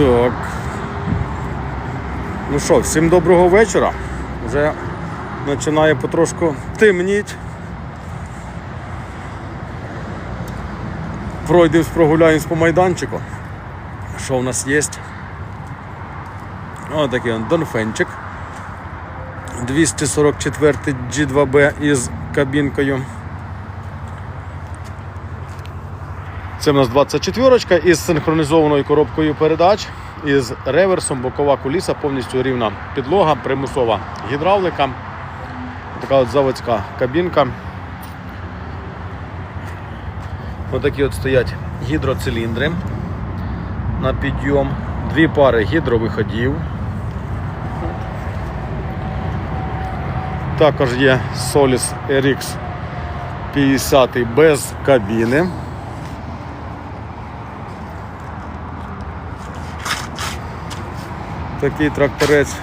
Так. Ну що, всім доброго вечора. Вже починає потрошку темніть. Пройдемось, прогуляємось по майданчику. Що у нас є? Ось такий он донфенчик. 244 G2B із кабінкою. Це в нас 24 із синхронізованою коробкою передач, із реверсом, бокова куліса, повністю рівна підлога, примусова гідравлика. Така от заводська кабінка. Отакі от стоять гідроциліндри на підйом, дві пари гідровиходів. Також є Solis RX 50 без кабіни. Такий тракторець.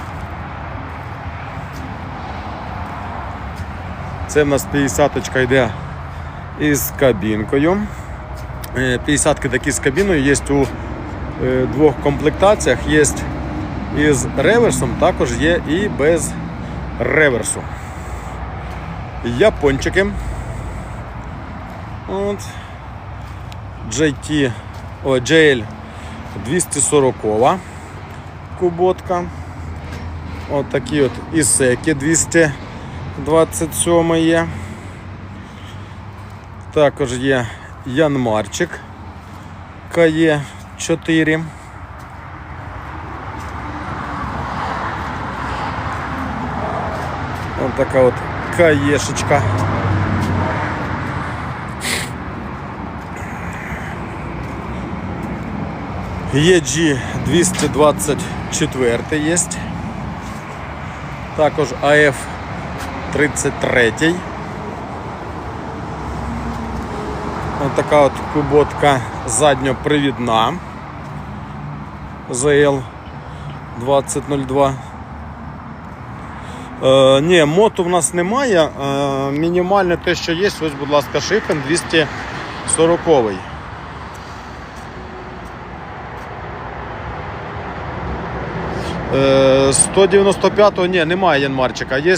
Це в нас 50-ка йде із кабінкою. 50-ки такі з кабіною є у е, двох комплектаціях. Є із реверсом, також є і без реверсу. Япончики. От. JT, о, JL 240 куботка. От такі от ісеки 227 є. Також є Янмарчик КЕ 4. Ось така от каєшечка. EG 224 є. Також АФ 33. Ось така от куботка задньопривідна. ZL 2002. Е, ні, моту в нас немає. Е, мінімальне те, що є, ось, будь ласка, шифен 240. Е, 195-го ні, немає Янмарчика. Є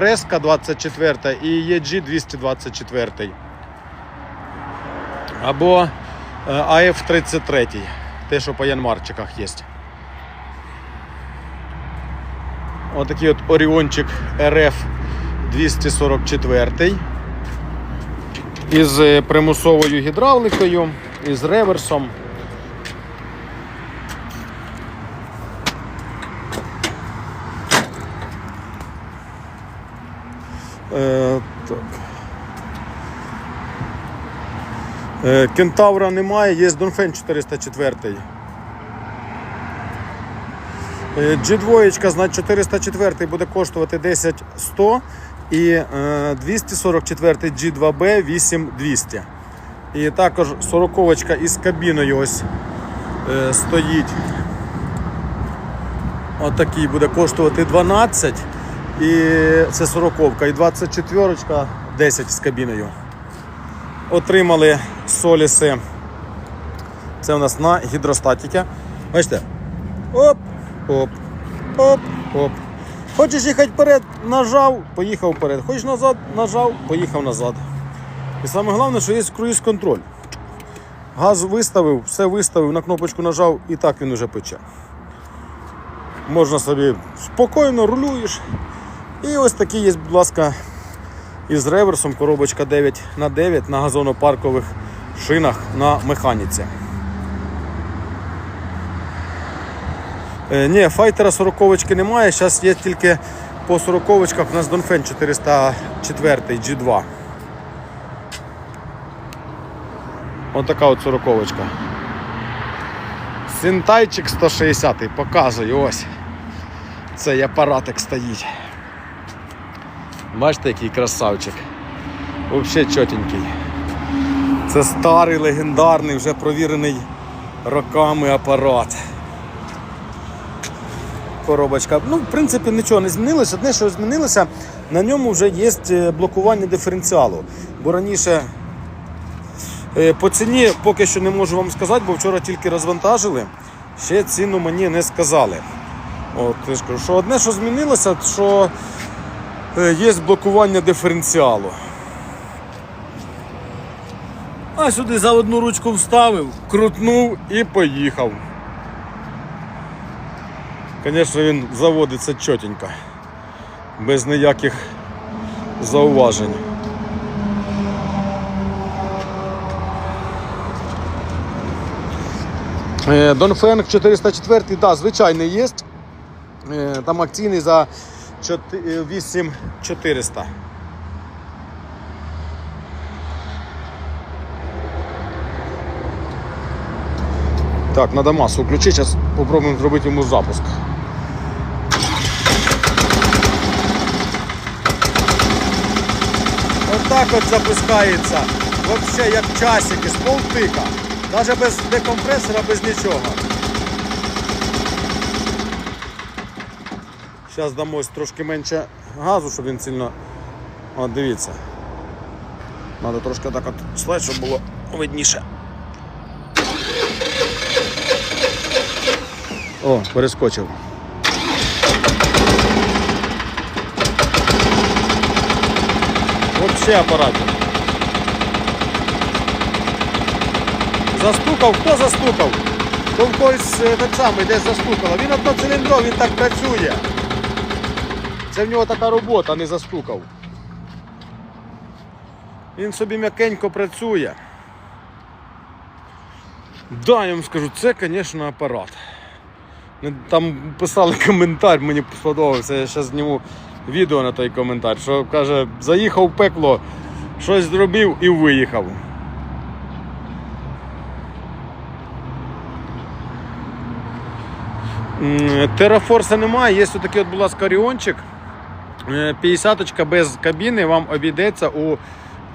РС 24 і EG 224. Або е, АФ 33. Те, що по Янмарчиках є. Отакий от Оріончик РФ 244 із е, примусовою гідравликою, із реверсом. Е, так. Е, Кентавра немає, є Донфен 404. Е, G2, значить 404 буде коштувати 10 100 і е, 244 G2B 8200. І також 40 із кабіною ось е, стоїть. Отакий буде коштувати 12. І це 40-ка і 24 10 з кабіною. Отримали соліси. Це у нас на гідростатіки. Бачите? Оп, оп, оп, оп. Хочеш їхати вперед, нажав, поїхав вперед. Хочеш назад, нажав, поїхав назад. І саме головне, що є круїз контроль. Газ виставив, все виставив, на кнопочку нажав і так він уже пече. Можна собі спокійно рулюєш. І ось такий є, будь ласка, із реверсом коробочка 9 на 9 на газонопаркових шинах на механіці. Е, ні, файтера 40 немає, зараз є тільки по 40 у нас Донфен 404 G2. Ось така от 40 Синтайчик 160 показую ось. Цей апаратик стоїть. Бачите, який красавчик. Взагалі чотенький. Це старий, легендарний, вже провірений роками апарат. Коробочка. Ну, в принципі, нічого не змінилося. Одне, що змінилося, на ньому вже є е, блокування диференціалу. Бо раніше е, по ціні поки що не можу вам сказати, бо вчора тільки розвантажили. ще ціну мені не сказали. От, що одне, що змінилося, що є блокування диференціалу. А сюди за одну ручку вставив, крутнув і поїхав. Звісно, він заводиться чотенько, без ніяких зауважень. Е, Донфенг 404, да, звичайний є. Е, Там акційний за 8400. Так, надо массу включить, сейчас попробуем зробити йому запуск. Отак от запускається. Вообще як часики, з полтика. Навіть без декомпресора, без нічого. Зараз дамо трошки менше газу, щоб він сильно. От дивіться. Треба трошки так от слайд, щоб було видніше. О, перескочив. Вообще апаратик. Застукав, хто застукав? То в когось е, так само десь застукало. Він одноциліндровий, він так працює. Це в нього така робота, не застукав. Він собі м'якенько працює. Да, я вам скажу, це, звісно, апарат. Там писали коментар, мені сподобався, я зараз зніму відео на той коментар, що каже, заїхав в пекло, щось зробив і виїхав. Терафорса немає, є отакий, от, будь ласка, Оріончик. 50 без кабіни вам обійдеться у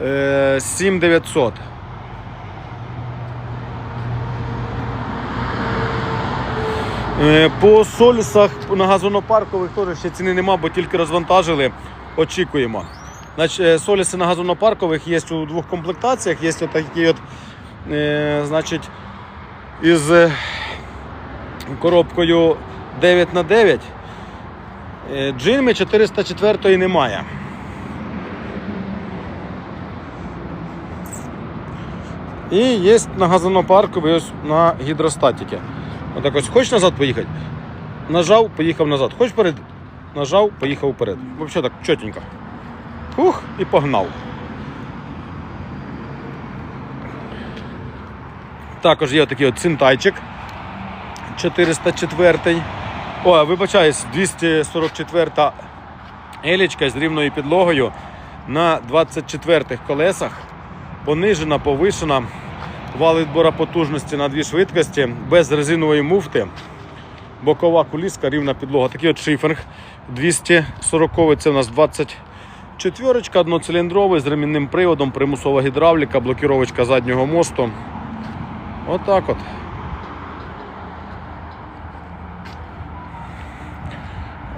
е, 7900. Е, По солісах на газонопаркових теж ще ціни нема, бо тільки розвантажили. Очікуємо. Значить, е, соліси на газонопаркових є у двох комплектаціях. Є отакі от, е, значить, із е, коробкою 9 на 9 Е, Джинми 404 немає. І є на газонопаркові ось на гідростатіки. Отак ось хочеш назад поїхати? Нажав, поїхав назад. Хочеш вперед? Нажав, поїхав вперед. Взагалі так чотенько. Ух, і погнав. Також є такий от цинтайчик 404. О, вибачаюсь, 244 елічка з рівною підлогою на 24 колесах. Понижена, повишена. Вал відбора потужності на дві швидкості, без резинової муфти. Бокова куліска, рівна підлога. Такий от шифінг 240 це у нас 24 одноциліндровий з ремінним приводом, примусова гідравліка, блокіровочка заднього мосту. Отак от.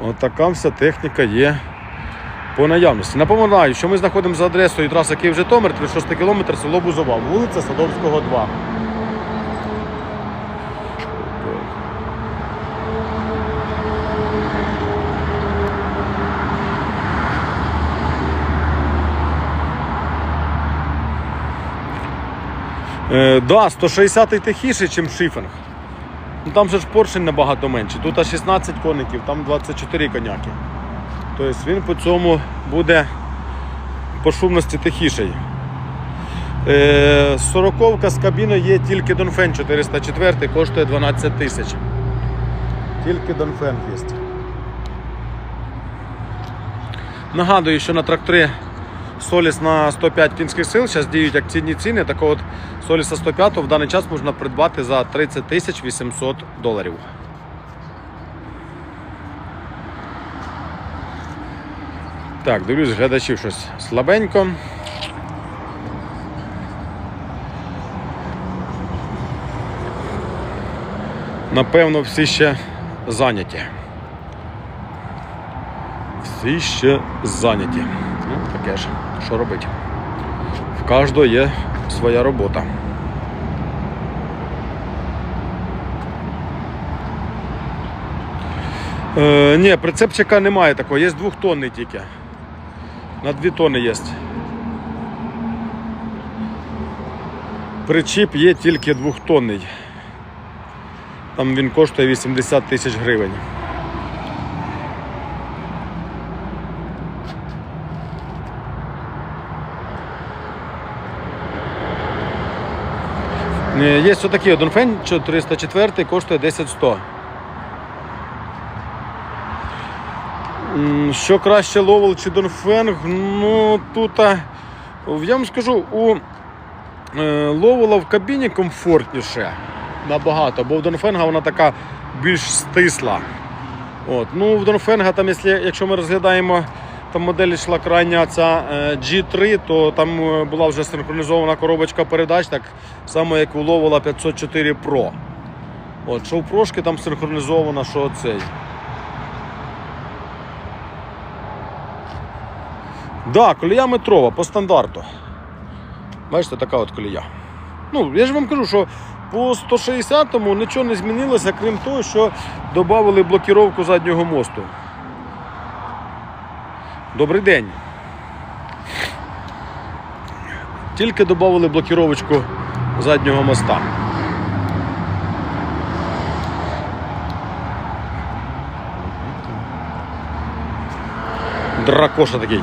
Отака вся техніка є по наявності. Напоминаю, що ми знаходимося за адресою траса Київ-Житомир, 36 км, село Бузова, вулиця Садовського, 2. Е, да, 160-й тихіший, ніж шифінг. Там же ж поршень набагато менший. Тут 16 коників, там 24 коняки. Тобто він по цьому буде по шумності тихіший. Е, 40 з кабіною є тільки Донфен 404, коштує 12 тисяч. Тільки Донфен є. Нагадую, що на трактори Соліс на 105 кінських сил зараз діють акційні ціни. Такого от Соліса 105 в даний час можна придбати за 30 тисяч 800 доларів. Так, дивлюсь, глядачів щось слабенько. Напевно, всі ще зайняті. Всі ще зайняті. Ну, таке ж, що робити? В кожного є своя робота. Е, ні, прицепчика немає такого, є двохтонний тільки. На дві тони є. Причіп є тільки двохтонний. Там він коштує 80 тисяч гривень. Є отакий один фен 404 коштує 10 100. Що краще ловел чи Донфенг? Ну тут я вам скажу, у е, ловела в кабіні комфортніше набагато, бо в Донфенга вона така більш стисла. От. Ну, в Донфенга, там, якщо ми розглядаємо там модель йшла крайня ця е, G3, то там е, була вже синхронізована коробочка передач, так само як у Ловела 504 Pro. От, що в прошки там синхронізована, що цей. Да, колія метрова по стандарту. Бачите, така от колія. Ну, я ж вам кажу, що по 160-му нічого не змінилося, крім того, що додали блокіровку заднього мосту. Добрий день. Тільки додали блокіровочку заднього моста. Дракоша такий.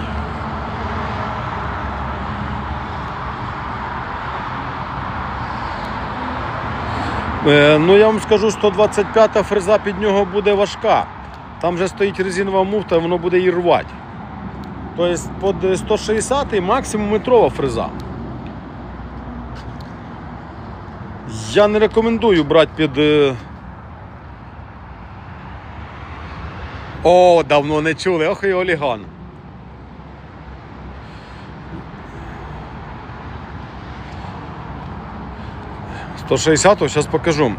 Е, Ну, я вам скажу, 125-та фреза під нього буде важка. Там вже стоїть резинова муфта, воно буде її рвати. Тобто під 160 максимум метрова фреза. Я не рекомендую брати під. е, О, давно не чули, ох і оліган. Сто шістдесятого, зараз покажу.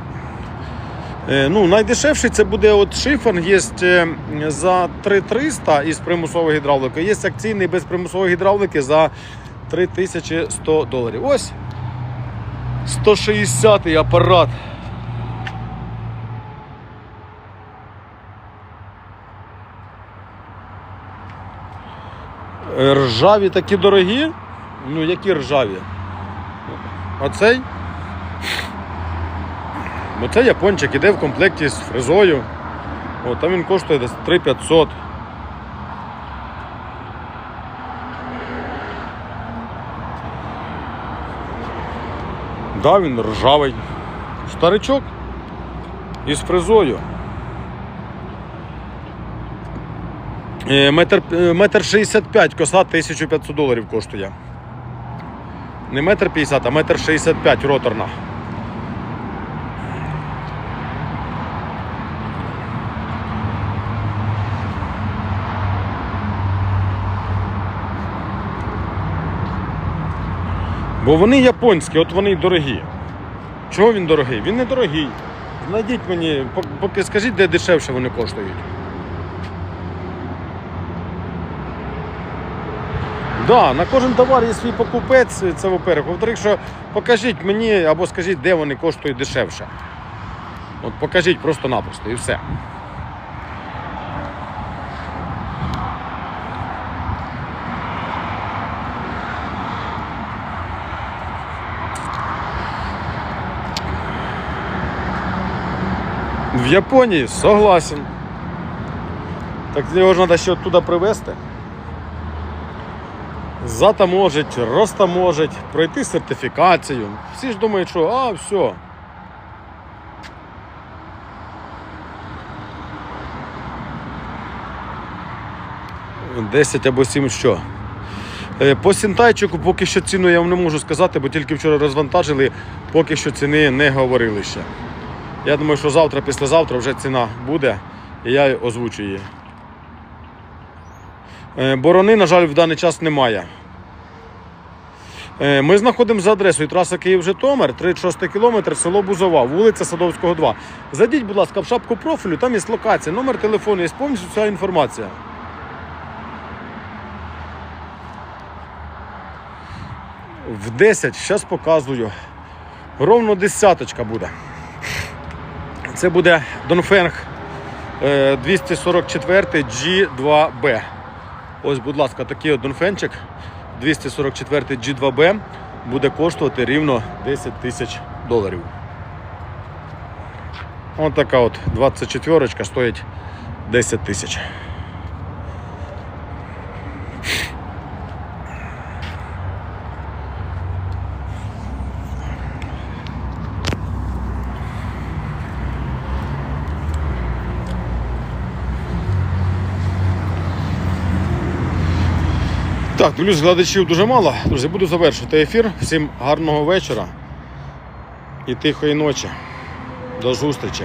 Е, Ну, найдешевший це буде от шифен, є е, за 3300 із примусової гідравлики, є акційний без примусової гідравлики за 3100 доларів. Ось 160-й апарат. Ржаві такі дорогі. Ну, які ржаві? Оцей. Бо це япончик іде в комплекті з фрезою. О, там він коштує десь 3500. Да, він ржавий. Старичок із фрезою. Е, Метр, е, метр 65 коса 1500 доларів коштує. Не метр 50, а метр 65 роторна. Бо вони японські, от вони дорогі. Чого він дорогий? Він не дорогий. Знайдіть мені, поки скажіть, де дешевше вони коштують. Да, на кожен товар є свій покупець, це во-первых. Во-вторых, що покажіть мені або скажіть, де вони коштують дешевше. От покажіть просто-напросто і все. Японії согласен. Так його ж треба ще туди привезти. Затаможить, розтаможить, пройти сертифікацію. Всі ж думають, що а, все. Десять або сім що. Е, По сінтайчику поки що ціну я вам не можу сказати, бо тільки вчора розвантажили, поки що ціни не говорили ще. Я думаю, що завтра, післязавтра вже ціна буде, і я озвучу її. Е, Борони, на жаль, в даний час немає. Е, Ми знаходимося за адресою траса Київ-Житомир, 36 кілометр, село Бузова, вулиця Садовського, 2. Зайдіть, будь ласка, в шапку профілю, там є локація, номер телефону, є повністю вся інформація. В 10, зараз показую. Ровно десяточка буде. Це буде Донфенг Е, 244 G2B. Ось, будь ласка, такий донфенчик 244 G2B буде коштувати рівно 10 тисяч доларів. Ось така от 24 стоїть 10 тисяч. Так, дивлюсь, глядачів дуже мало. Друзі, буду завершувати ефір. Всім гарного вечора і тихої ночі. До зустрічі.